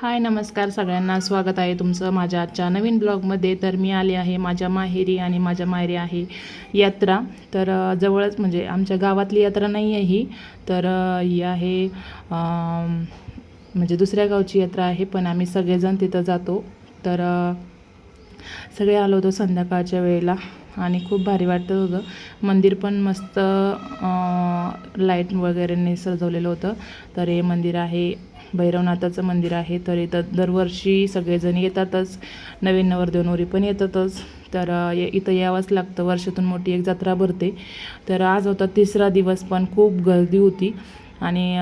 हाय नमस्कार सगळ्यांना. स्वागत आहे तुमचं माझ्या आजच्या नवीन ब्लॉगमध्ये. तर मी आले आहे माझ्या माहेरी आणि माझ्या माहेरी आहे यात्रा. तर जवळच म्हणजे आमच्या गावातली यात्रा नाही आहे ही. तर ही आहे म्हणजे दुसऱ्या गावची यात्रा आहे पण आम्ही सगळेजण तिथं जातो. तर सगळे आलो होतो संध्याकाळच्या वेळेला आणि खूप भारी वाटत होतं मंदिर पण मस्त लाइट वगैरेने सजवलेलं होतं. तर हे मंदिर आहे भैरवनाथाचं मंदिर आहे तर इथं दरवर्षी सगळेजण येतातच. नवीन नवरदेवनवरी पण येतातच. तर ये- इथं यावंच लागतं. वर्षातून मोठी एक जत्रा भरते. तर आज होता तिसरा दिवस पण खूप गर्दी होती. आणि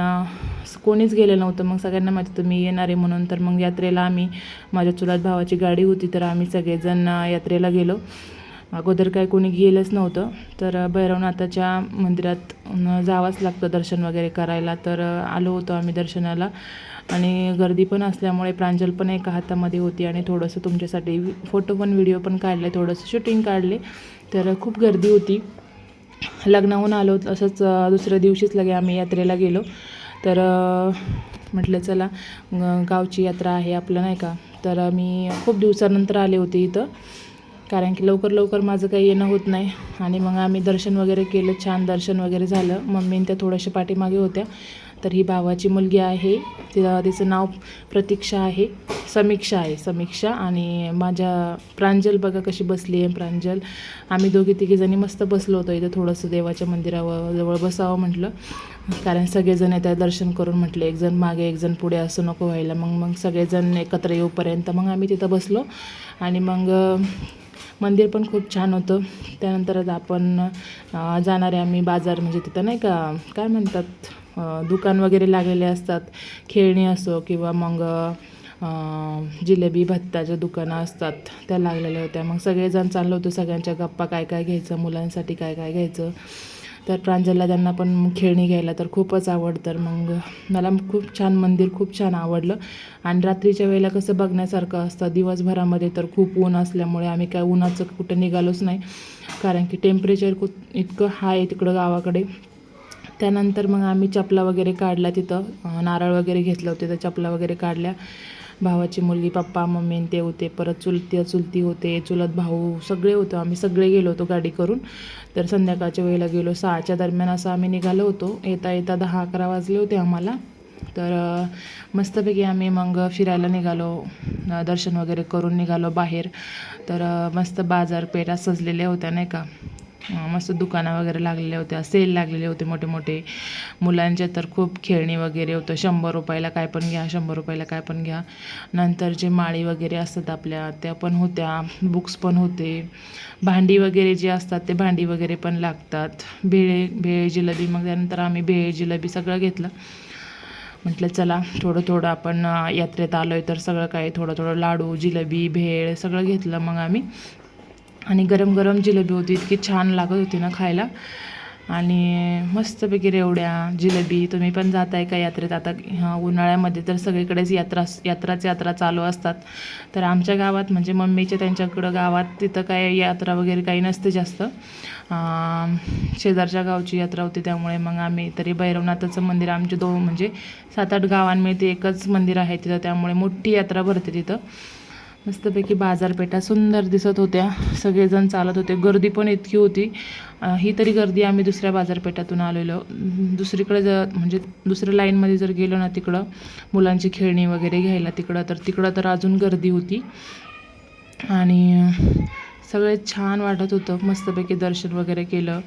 कोणीच गेलं नव्हतं. मग सगळ्यांना माहिती होतं मी येणार आहे म्हणून. तर मग यात्रेला आम्ही माझ्या चुलात भावाची गाडी होती तर आम्ही सगळेजण यात्रेला गेलो. अगोदर काय कोणी गेलंच नव्हतं. तर भैरवनाथाच्या मंदिरात जावंच लागतं दर्शन वगैरे करायला. तर आलो होतो आम्ही दर्शनाला. आणि गर्दी पण असल्यामुळे प्रांजल पण एका हातामध्ये होती आणि थोडंसं तुमच्यासाठी फोटो पण व्हिडिओ पण काढले थोडंसं शूटिंग काढले. तर खूप गर्दी होती. लग्नाहून आलो असंच दुसऱ्या दिवशीच लगे आम्ही यात्रेला गेलो. तर म्हटलं चला ग- गावची यात्रा आहे आपलं नाही का? तर मी खूप दिवसानंतर आले होते इथं. कारण की लवकर लवकर माझं काही येणं होत नाही. आणि मग आम्ही दर्शन वगैरे केलं छान दर्शन वगैरे झालं. मम्मीन त्या थोड्याशा पाठीमागे होत्या. तर ही भावाची मुलगी आहे. तिला तिचं नाव प्रतीक्षा आहे. समीक्षा आहे समीक्षा. आणि माझ्या प्रांजल बघा कशी बसली आहे प्रांजल. आम्ही दोघी तिघीजणी मस्त बसलो होतो इथं थोडंसं देवाच्या मंदिरावर जवळ बसावं म्हटलं. कारण सगळेजण येतात दर्शन करून म्हटले एकजण मागे एकजण पुढे असं नको व्हायला. मग मग सगळेजण एकत्र येऊपर्यंत मग आम्ही तिथं बसलो. आणि मग मंदिर पण खूप छान होतं. त्यानंतर आपण जाणारे आम्ही बाजार म्हणजे तिथं नाही का काय म्हणतात दुकान वगैरे लागलेले असतात. खेळणी असो किंवा मग जिलेबी भत्ताच्या दुकानं असतात त्या लागलेल्या होत्या. मग सगळेजण चाललो होतो सगळ्यांच्या गप्पा काय काय घ्यायचं मुलांसाठी काय काय घ्यायचं. तर प्रांजलला त्यांना पण खेळणी घ्यायला तर खूपच आवड तर मग मला खूप छान मंदिर खूप छान आवडलं. आणि रात्रीच्या वेळेला कसं बघण्यासारखं असतं. दिवसभरामध्ये तर खूप ऊन असल्यामुळे आम्ही काय उन्हाचं कुठं निघालोच नाही. कारण की टेम्परेचर खूप इतकं हाय आहे तिकडं गावाकडे. त्यानंतर मग आम्ही चपला वगैरे काढला तिथं. नारळ वगैरे घेतलं होते तर चपला वगैरे काढल्या. भावाची मुलगी पप्पा मम्मी आणि ते होते. परत चुलती चुलती होते. चुलत भाऊ सगळे होतो. आम्ही सगळे गेलो होतो गाडी करून. तर संध्याकाळच्या वेळेला गेलो. सहाच्या दरम्यान असं आम्ही निघालो होतो. येता येता दहा अकरा वाजले होते आम्हाला. तर मस्तपैकी आम्ही मग फिरायला निघालो. दर्शन वगैरे करून निघालो बाहेर. तर मस्त बाजारपेठा सजलेल्या होत्या नाही का? मस्त दुकानं वगैरे लागलेल्या होत्या सेल लागलेले होते मोठे मोठे. मुलांचे तर खूप खेळणी वगैरे होतं शंभर रुपयाला काय पण घ्या शंभर रुपयाला काय पण घ्या. नंतर जे माळी वगैरे असतात आपल्या त्या पण होत्या बुक्स पण होते. भांडी वगैरे जे असतात ते भांडी वगैरे पण लागतात. भेळे भेळ जिलेबी मग त्यानंतर आम्ही भेळ जिलेबी सगळं घेतलं. म्हटलं चला थोडं थोडं आपण यात्रेत आलो आहे तर सगळं काही थोडं थोडं लाडू जिलेबी भेळ सगळं घेतलं. मग आम्ही आणि गरम गरम जिलेबी होती इतकी छान लागत होती ना खायला. आणि मस्तपैकी रेवड्या जिलेबी तुम्ही पण जाताय का यात्रेत? आता उन्हाळ्यामध्ये तर सगळीकडेच यात्रा यात्राच यात्रा चालू असतात. तर आमच्या गावात म्हणजे मम्मीच्या त्यांच्याकडं गावात तिथं काय यात्रा वगैरे काही नसते जास्त. शेजारच्या गावची यात्रा होती त्यामुळे मग आम्ही तरी भैरवनाथाचं मंदिर आमचे दोन म्हणजे सात आठ गावांमध्ये एकच मंदिर आहे तिथं त्यामुळे मोठी यात्रा भरते तिथं. मस्तपैकी बाजारपेठा सुंदर दिसत होत्या. सगळेजण चालत होते. गर्दी पण इतकी होती. ही तरी गर्दी आम्ही दुसऱ्या बाजारपेठातून आलेलो. दुसरीकडे जर म्हणजे दुसऱ्या लाईनमध्ये जर गेलो ना तिकडं मुलांची खेळणी वगैरे घ्यायला तिकडं तर तिकडं तर अजून गर्दी होती. आणि सगळे छान वाटत होतं. मस्तपैकी दर्शन वगैरे केलं.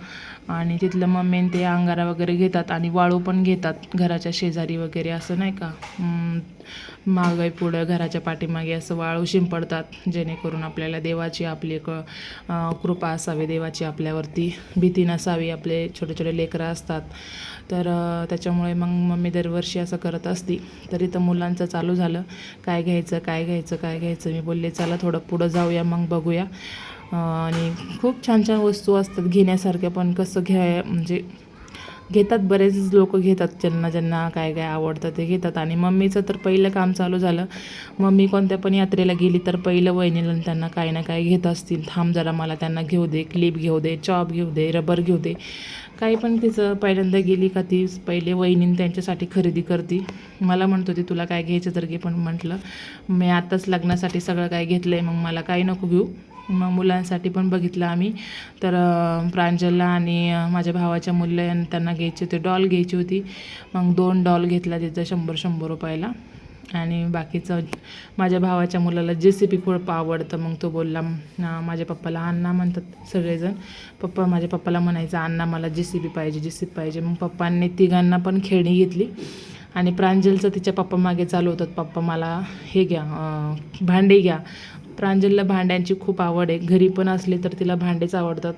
आणि तिथलं मम्मीन ते अंगारा वगैरे घेतात आणि वाळू पण घेतात घराच्या शेजारी वगैरे असं नाही का? मागे पुढं घराच्या पाठीमागे असं वाळू शिंपडतात जेणेकरून आपल्याला देवाची आपली एक कृपा असावी देवाची आपल्यावरती भीती नसावी आपले छोटे छोटे लेकरं असतात. तर त्याच्यामुळे मग मम्मी दरवर्षी असं करत असती. तरी तर मुलांचं चालू झालं. काय घ्यायचं काय घ्यायचं काय घ्यायचं? मी बोलले चला थोडं पुढं जाऊया मग बघूया. आणि खूप छान छान वस्तू असतात घेण्यासारख्या पण कसं घ्या म्हणजे घेतात बरेच लोक घेतात ज्यांना ज्यांना काय काय आवडतं ते घेतात. आणि मम्मीचं तर पहिलं काम चालू झालं. मम्मी कोणत्या पण यात्रेला गेली तर पहिलं वहिनीला त्यांना काही ना काही घेत असतील. थांब जरा मला त्यांना घेऊ दे क्लिप घेऊ दे चॉप घेऊ दे रबर घेऊ दे. काही पण तिचं पहिल्यांदा गेली का ती पहिले वहिनी त्यांच्यासाठी खरेदी करते. मला म्हणत होती तुला काय घ्यायचं तर घे पण म्हटलं मी आत्ताच लग्नासाठी सगळं काय घेतलं आहे मग मला काही नको घेऊ. मग मुलांसाठी पण बघितलं आम्ही. तर प्रांजलला आणि माझ्या भावाच्या मुलं त्यांना घ्यायची होती. डॉल घ्यायची होती. मग दोन डॉल घेतला तिथं शंभर शंभर रुपयाला. आणि बाकीचं माझ्या भावाच्या मुलाला जे सी पी खूप आवडतं. मग तो बोलला "ना, माझ्या पप्पाला अण्णा म्हणतात सगळेजण. पप्पा माझ्या पप्पाला म्हणायचं अण्णा मला जे सी पी पाहिजे जे सी पी पाहिजे. मग पप्पांनी तिघांना पण खेळणी घेतली. आणि प्रांजलचं तिच्या पप्पा मागे चालू होतं पप्पा मला हे घ्या भांडे घ्या. प्रांजलला भांड्यांची खूप आवड आहे. घरी पण असले तर तिला भांडेच आवडतात.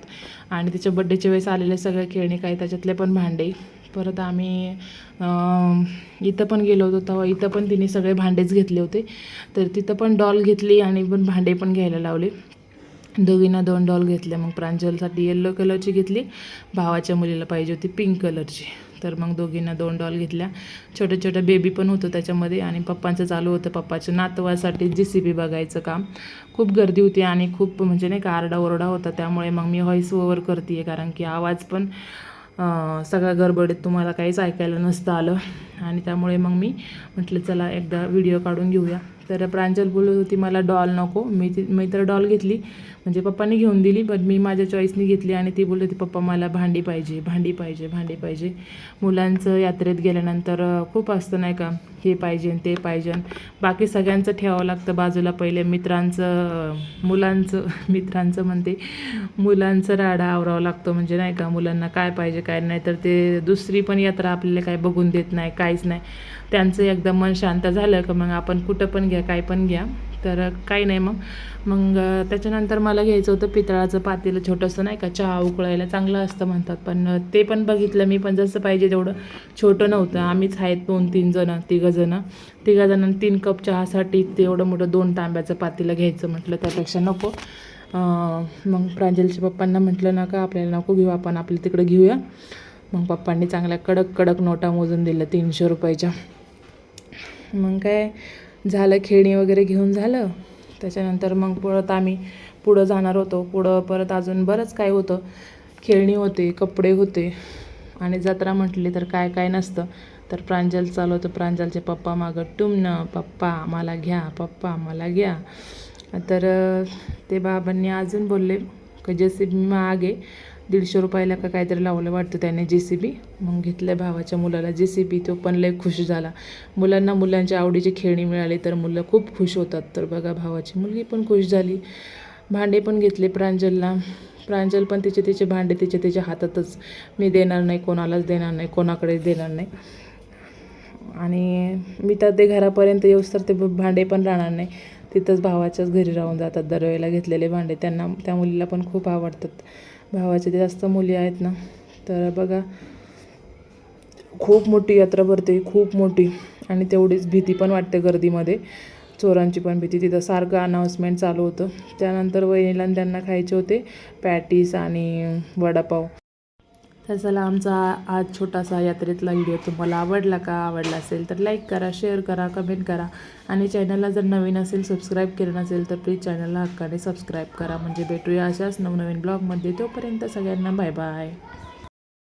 आणि तिच्या बड्डेच्या वेळेस आलेले सगळे खेळणे काही त्याच्यातले पण भांडे. परत आम्ही इथं पण गेलो होतो तेव्हा इथं पण तिने सगळे भांडेच घेतले होते. तर तिथं पण डॉल घेतली आणि पण भांडे पण घ्यायला लावले. दोघींना दोन डॉल घेतल्या मग प्रांजलसाठी येल्लो कलरची घेतली. भावाच्या मुलीला पाहिजे होती पिंक कलरची तर मग दोघींना दोन डॉल घेतल्या. छोट्या छोट्या बेबी पण होतं त्याच्यामध्ये आणि पप्पांचं चालू होतं पप्पाच्या नातवासाठी जी सी बी बघायचं काम. खूप गर्दी होती आणि खूप म्हणजे नाही का आरडाओरडा होता. त्यामुळे मग मी व्हॉईस ओव्हर करते आहे कारण की आवाज पण सगळ्या गडबडीत तुम्हाला काहीच ऐकायला नसतं आलं. आणि त्यामुळे मग मी म्हटलं चला एकदा व्हिडिओ काढून घेऊया. तर प्रांजल बोलत होती मला डॉल नको. मी ती मी तर डॉल घेतली म्हणजे पप्पांनी घेऊन दिली पण मी माझ्या चॉईसनी घेतली आणि ती बोलत होती पप्पा मला भांडी पाहिजे भांडी पाहिजे भांडी पाहिजे. मुलांचं यात्रेत गेल्यानंतर खूप असतं नाही का हे पाहिजे ते पाहिजे. बाकी सगळ्यांचं ठेवावं लागतं बाजूला पहिले. मित्रांचं मुलांचं मित्रांचं म्हणते मुलांचं राडा आवरावं लागतो म्हणजे नाही का मुलांना काय पाहिजे काय नाही. तर ते दुसरी पण यात्रा आपल्याला काय बघून देत नाही काहीच नाही. त्यांचं एकदम मन शांत झालं का मग आपण कुठं पण घ्या काय पण घ्या. तर काही नाही मग. मग त्याच्यानंतर मला घ्यायचं होतं पितळाचं पातेलं छोटंसं नाही का? चहा उकळायला चांगलं असतं म्हणतात. पण ते पण बघितलं मी पण जसं पाहिजे तेवढं छोटं नव्हतं. आम्हीच आहेत दोन तीन जणं तिघंजणं जणं. तीन कप चहासाठी तेवढं मोठं दोन तांब्याचं पातेलं घ्यायचं म्हटलं त्यापेक्षा नको. मग प्रांजलच्या पप्पांना म्हटलं ना का आपल्याला नको घेऊ आपण आपल्या तिकडं घेऊया. मग पप्पांनी चांगल्या कडक कडक नोटा मोजून दिल्या तीनशे रुपयाच्या. मग काय? झालं खेळणी वगैरे घेऊन झालं. त्याच्यानंतर मग परत आम्ही पुढं जाणार होतो. पुढं परत अजून बरंच काय होतं. खेळणी होते कपडे होते. आणि जत्रा म्हटली तर काय काय नसतं. तर प्रांजल चालू होतं. प्रांजलचे पप्पा मागं टुमणं पप्पा मला घ्या पप्पा मला घ्या. तर ते बाबांनी अजून बोलले की जे सी बी मागे. दीडशे रुपयाला का काहीतरी लावलं वाटतं त्याने जे सी बी मग घेतलं भावाच्या मुलाला जे सी बी तो पण लय खुश झाला. मुलांना मुलांच्या आवडीची खेळणी मिळाली तर मुलं खूप खुश होतात. तर बघा भावाची मुलगी पण खुश झाली. भांडे पण घेतले प्रांजलला. प्रांजल पण तिचे तिचे भांडे तिचे तिच्या हातातच. मी देणार नाही कोणालाच देणार नाही कोणाकडेच देणार नाही. आणि मी तर ते घरापर्यंत येऊस तर ते भांडे पण राहणार नाही. तिथंच भावाच्याच घरी राहून जातात दरवेळेला घेतलेले भांडे. त्यांना त्या मुलीला पण खूप आवडतात. भावाच्या ते जास्त मुली आहेत ना तर बघा खूप मोठी यात्रा भरते खूप मोठी. आणि तेवढीच भीती पण वाटते गर्दीमध्ये. चोरांची पण भीती. तिथं सारखं अनाऊन्समेंट चालू होतं. त्यानंतर वहिनीला त्यांना खायचे होते पॅटीस आणि वडापाव. तर चला आमचा आज छोटासा यात्रेतला व्हिडिओ तुम्हाला आवडला का आवडला असेल तर लाईक करा शेअर करा कमेंट करा. आणि चॅनलला जर नवीन असेल सबस्क्राईब केलं नसेल तर प्लीज चॅनलला हक्काने सबस्क्राईब करा. म्हणजे भेटूया अशाच नवनवीन ब्लॉगमध्ये तोपर्यंत सगळ्यांना बाय बाय